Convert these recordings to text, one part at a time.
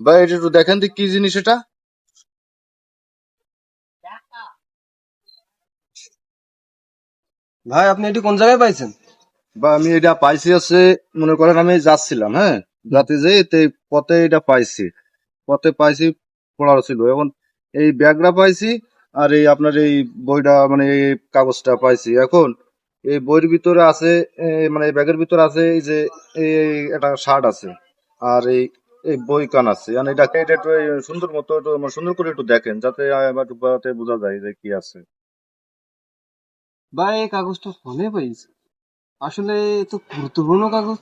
ভাই এটা একটু দেখেন তো কি জিনিস এটা। ভাই আপনি এটি কোন জায়গায় পাইছেন? বা আমি এটা পাইছি আছে মনে করেন আমি যাচ্ছিলাম হ্যাঁ? যাতে যে পথে এটা পাইছি। পথে পাইছি পড়ার ছিল। এখন এই ব্যাগটা পাইছি আর এই আপনার এই বইটা মানে এই কাগজটা পাইছি। এখন এই বইয়ের ভিতরে আছে মানে এই ব্যাগের ভিতরে আছে এই যে এই একটা শার্ট আছে। আর এই এই বই কান আছে। আর এটা এটা একটু সুন্দর মতো একটু মানে সুন্দর করে একটু দেখেন যাতে যাতে বোঝা যায় যে কি আছে। ভাই এই কাগজটা ফোনে পাইছি। আসলে তো গুরুত্বপূর্ণ কাগজ।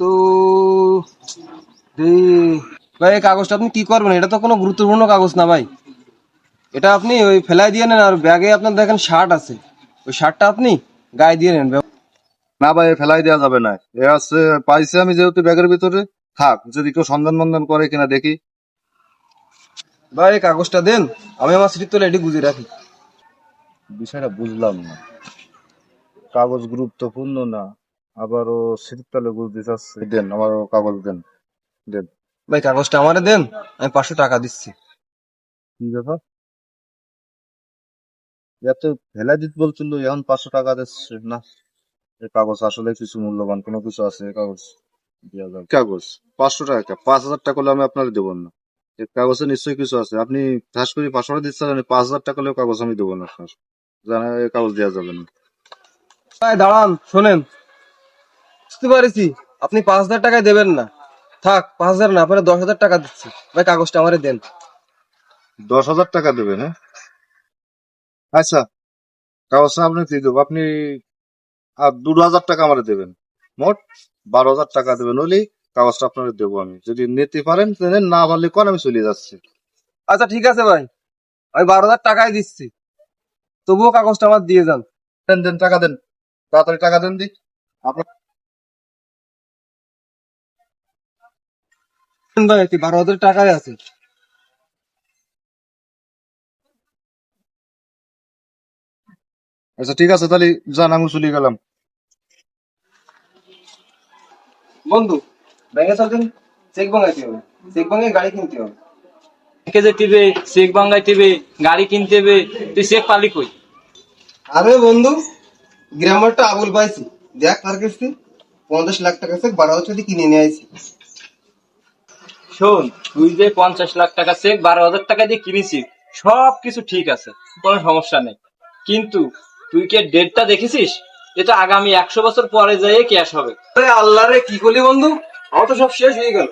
তো ভাই এই কাগজটা আপনি কি করবেন? এটা তো কোনো গুরুত্বপূর্ণ কাগজ না ভাই। এটা আপনি ওই ফেলাই দিয়ে নেন আর ব্যাগে আপনার দেখেন শার্ট আছে। ওই শার্টটা আপনি গায়ে দিয়ে নেন। না ভাই ফেলাই দেওয়া যাবে না। এ আছে পাইছি আমি যেহেতু ব্যাগের ভিতরে। থাক যদি কেউ সন্ধান বন্ধন করে কিনা দেখি। ভাই এই কাগজটা দেন আমি আমার স্মৃতি তোলে এটি গুজে রাখি। বিষয়টা বুঝলাম না। কাগজ গুরুত্বপূর্ণ না আবারও শীতকালে বুঝতে চাচ্ছে। দেন আমারও কাগজ দেন। দেন। ভাই কাগজটা আমারে দেন আমি পাঁচশো টাকা দিচ্ছি। কি ব্যাপার? এত ফেলাই দিতে বলছিল এখন পাঁচশো টাকা দিচ্ছে না। এই কাগজ আসলে কিছু মূল্যবান কোনো কিছু আছে এই কাগজ? কাগজ পাঁচশো টাকা পাঁচ হাজার টাকা হলে আমি আপনার দেবো না। এই কাগজে নিশ্চয়ই কিছু আছে। আপনি ঠাস করে পাঁচশো টাকা দিচ্ছেন আমি পাঁচ হাজার টাকা হলেও কাগজ আমি দেবো না আপনার। জানা কাগজ দেওয়া যাবে না। ভাই দাঁড়ান শোনেন। বুঝতে পারছি আপনি পাঁচ হাজার টাকায় দেবেন না। থাক পাঁচ হাজার না আপনার দশ হাজার টাকা দিচ্ছি। ভাই কাগজটা আমারে দেন। দশ হাজার টাকা দেবেন হ্যাঁ? আচ্ছা কাগজটা আপনি দিয়ে দেবো। আপনি আর দু হাজার টাকা আমার দেবেন। মোট বারো হাজার টাকা দেবেন হলেই কাগজটা আপনার দেবো আমি। যদি নিতে পারেন নেন, না পারলে কোন আমি চলে যাচ্ছি। আচ্ছা ঠিক আছে ভাই। আমি বারো হাজার টাকাই দিচ্ছি। তবুও কাগজটা আমার দিয়ে যান। দেন দেন টাকা দেন। তাড়াতাড়ি টাকা দেন দি। আপনার ভাই বারো হাজার টাকাই আছে। আচ্ছা ঠিক আছে তাহলে যান আমি চলে গেলাম। বন্ধু ব্যাংকে চলছেন চেক ভাঙাইতে হবে। চেক ভাঙে গাড়ি কিনতে হবে। ব্যাংকে যেতে হবে চেক হবে গাড়ি কিনতে হবে তুই চেক পালি কই? আরে বন্ধু গ্রামারটা আবুল পাইছি। দেখ তার কাছে পঞ্চাশ লাখ টাকা চেক বারো হাজার টাকা কিনে নিয়ে আইছি। শোন তুই যে পঞ্চাশ লাখ টাকা চেক বারো হাজার টাকা দিয়ে কিনেছিস সব কিছু ঠিক আছে কোনো সমস্যা নেই। কিন্তু তুই কি ডেটটা দেখেছিস? এটা আগামী একশো বছর পরে যাইয়ে ক্যাশ হবে। আল্লাহ রে কি করলি বন্ধু? আমার তো সব শেষ হয়ে গেল।